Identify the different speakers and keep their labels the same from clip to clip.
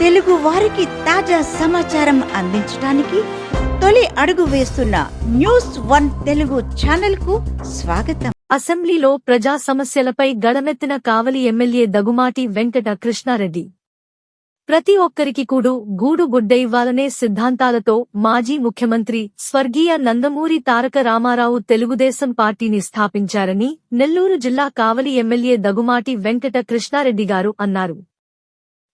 Speaker 1: తెలుగు వారికి తాజా సమాచారం అందించడానికి తొలి అడుగు వేస్తున్న న్యూస్ వన్ తెలుగు ఛానల్కు స్వాగతం.
Speaker 2: అసెంబ్లీలో ప్రజా సమస్యలపై గడమెత్తిన కావలి ఎమ్మెల్యే దగుమాటి వెంకట కృష్ణారెడ్డి. ప్రతి ఒక్కరికి కూడు గూడు గుడ్డ ఇవ్వాలనే సిద్ధాంతాలతో మాజీ ముఖ్యమంత్రి స్వర్గీయ నందమూరి తారక రామారావు తెలుగుదేశం పార్టీని స్థాపించారని నెల్లూరు జిల్లా కావలి ఎమ్మెల్యే దగుమాటి వెంకట కృష్ణారెడ్డి గారు అన్నారు.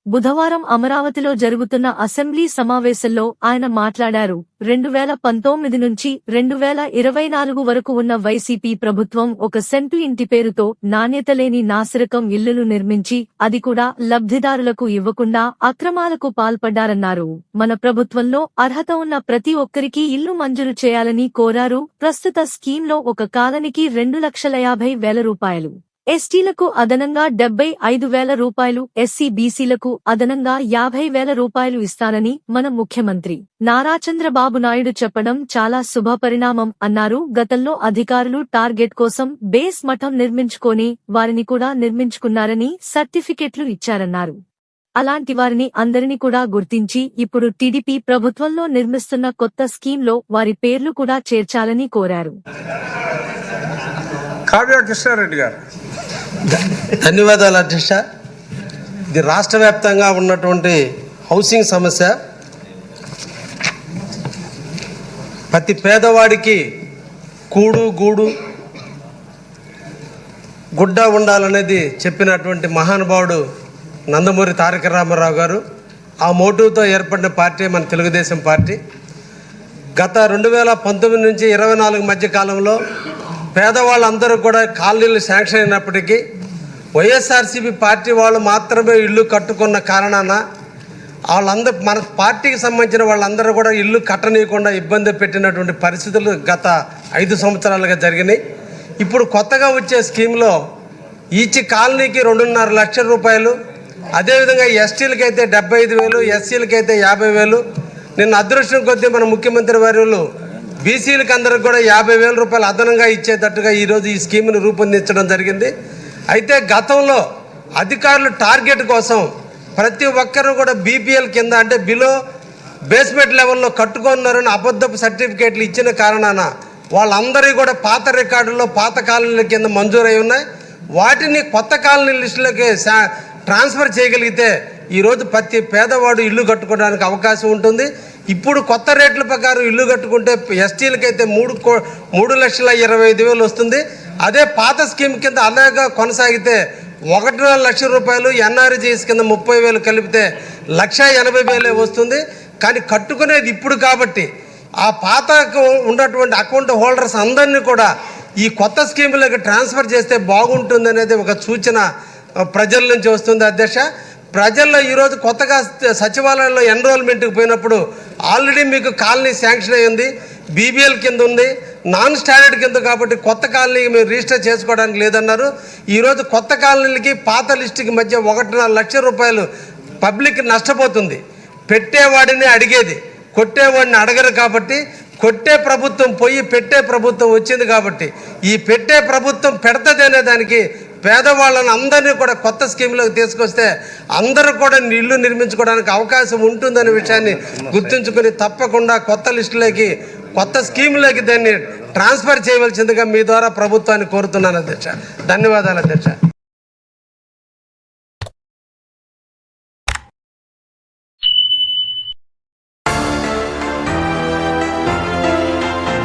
Speaker 2: బుధవారం అమరావతిలో జరుగుతున్న అసెంబ్లీ సమావేశంలో ఆయన మాట్లాడారు. రెండు వేల పంతొమ్మిది నుంచి రెండు వేల ఇరవై నాలుగు వరకు ఉన్న వైసీపీ ప్రభుత్వం ఒక సెంటు ఇంటి పేరుతో నాణ్యత లేని నాసిరకం ఇల్లులు నిర్మించి అది కూడా లబ్ధిదారులకు ఇవ్వకుండా అక్రమాలకు పాల్పడ్డారన్నారు. మన ప్రభుత్వంలో అర్హత ఉన్న ప్రతి ఒక్కరికి ఇల్లు మంజూరు చేయాలని కోరారు. ప్రస్తుత స్కీంలో ఒక కాలనికి రెండు లక్షల యాభై వేల రూపాయలు. ఎస్టీలకు అదనంగా డెబ్బై ఐదు వేల రూపాయలు ఎస్సీ బీసీలకు అదనంగా యాభై వేల రూపాయలు ఇస్తానని మన ముఖ్యమంత్రి నారా చంద్రబాబు నాయుడు చెప్పడం చాలా శుభపరిణామం అన్నారు. గతంలో అధికారులు టార్గెట్ కోసం బేస్ మఠం నిర్మించుకొని వారిని కూడా నిర్మించుకున్నారని సర్టిఫికెట్లు ఇచ్చారన్నారు. అలాంటి వారిని అందరిని కూడా గుర్తించి ఇప్పుడు టీడీపీ ప్రభుత్వంలో నిర్మిస్తున్న కొత్త స్కీమ్లో వారి పేర్లు కూడా చేర్చాలని కోరారు.
Speaker 3: కావ్య కృష్ణారెడ్డి గారు
Speaker 4: ధన్యవాదాలు అధ్యక్ష. ఇది రాష్ట్ర వ్యాప్తంగా ఉన్నటువంటి హౌసింగ్ సమస్య. ప్రతి పేదవాడికి కూడు గూడు గుడ్డ ఉండాలనేది చెప్పినటువంటి మహానుభావుడు నందమూరి తారక రామారావు గారు. ఆ మోటివ్తో ఏర్పడిన పార్టీ మన తెలుగుదేశం పార్టీ. గత రెండు వేల పంతొమ్మిది నుంచి ఇరవై నాలుగు మధ్య కాలంలో పేదవాళ్ళందరూ కూడా కాలనీలు శాంక్షన్ అయినప్పటికీ వైఎస్ఆర్సీపీ పార్టీ వాళ్ళు మాత్రమే ఇల్లు కట్టుకున్న కారణాన వాళ్ళందరూ మన పార్టీకి సంబంధించిన వాళ్ళందరూ కూడా ఇల్లు కట్టనీయకుండా ఇబ్బంది పెట్టినటువంటి పరిస్థితులు గత ఐదు సంవత్సరాలుగా జరిగినాయి. ఇప్పుడు కొత్తగా వచ్చే స్కీమ్లో ఈచ్ కాలనీకి రెండున్నర లక్షల రూపాయలు అదేవిధంగా ఎస్టీలకి అయితే డెబ్బై ఐదు వేలు ఎస్సీలకి అయితే యాభై వేలు. నిన్న అదృష్టం కొద్దీ మన ముఖ్యమంత్రి వర్యులు బీసీలకు అందరికి కూడా యాభై వేల రూపాయలు అదనంగా ఇచ్చేటట్టుగా ఈరోజు ఈ స్కీమ్ను రూపొందించడం జరిగింది. అయితే గతంలో అధికారులు టార్గెట్ కోసం ప్రతి ఒక్కరూ కూడా బీపీఎల్ కింద అంటే బిలో బేస్మెంట్ లెవెల్లో కట్టుకున్నారని అబద్ధపు సర్టిఫికేట్లు ఇచ్చిన కారణాన వాళ్ళందరికీ కూడా పాత రికార్డుల్లో పాత కాలనీల కింద మంజూరై ఉన్నాయి. వాటిని కొత్త కాలనీ లిస్టులోకి ట్రాన్స్ఫర్ చేయగలిగితే ఈరోజు ప్రతి పేదవాడు ఇల్లు కట్టుకోవడానికి అవకాశం ఉంటుంది. ఇప్పుడు కొత్త రేట్ల ప్రకారం ఇల్లు కట్టుకుంటే ఎస్టీలకైతే మూడు కో మూడు లక్షల ఇరవై ఐదు వేలు వస్తుంది. అదే పాత స్కీమ్ కింద అలాగా కొనసాగితే ఒకటిన్నర లక్ష రూపాయలు ఎన్ఆర్జీఎస్ కింద ముప్పై వేలు కలిపితే లక్ష ఎనభై వేలే వస్తుంది. కానీ కట్టుకునేది ఇప్పుడు కాబట్టి ఆ పాత ఉన్నటువంటి అకౌంట్ హోల్డర్స్ అందరినీ కూడా ఈ కొత్త స్కీములకు ట్రాన్స్ఫర్ చేస్తే బాగుంటుంది అనేది ఒక సూచన ప్రజల నుంచి వస్తుంది అధ్యక్ష. ప్రజల్లో ఈరోజు కొత్తగా సచివాలయంలో ఎన్రోల్మెంట్కి పోయినప్పుడు ఆల్రెడీ మీకు కాలనీ శాంక్షన్ అయ్యింది బీబీఎల్ కింద ఉంది నాన్ స్టాండర్డ్ కింద కాబట్టి కొత్త కాలనీకి మీరు రిజిస్టర్ చేసుకోవడానికి లేదన్నారు. ఈరోజు కొత్త కాలనీలకి పాత లిస్టుకి మధ్య ఒకటిన్నర లక్ష రూపాయలు పబ్లిక్ నష్టపోతుంది. పెట్టేవాడిని అడిగేది కొట్టేవాడిని అడగరు కాబట్టి కొట్టే ప్రభుత్వం పోయి పెట్టే ప్రభుత్వం వచ్చింది కాబట్టి ఈ పెట్టే ప్రభుత్వం పెడతది అనే దానికి పేదవాళ్ళను అందరినీ కూడా కొత్త స్కీమ్లోకి తీసుకొస్తే అందరూ కూడా ఇల్లు నిర్మించుకోవడానికి అవకాశం ఉంటుందనే విషయాన్ని గుర్తుంచుకొని తప్పకుండా కొత్త లిస్టులోకి కొత్త స్కీమ్లోకి దాన్ని ట్రాన్స్ఫర్ చేయవలసిందిగా మీ ద్వారా ప్రభుత్వాన్ని కోరుతున్నాను అధ్యక్ష. ధన్యవాదాలు అధ్యక్ష.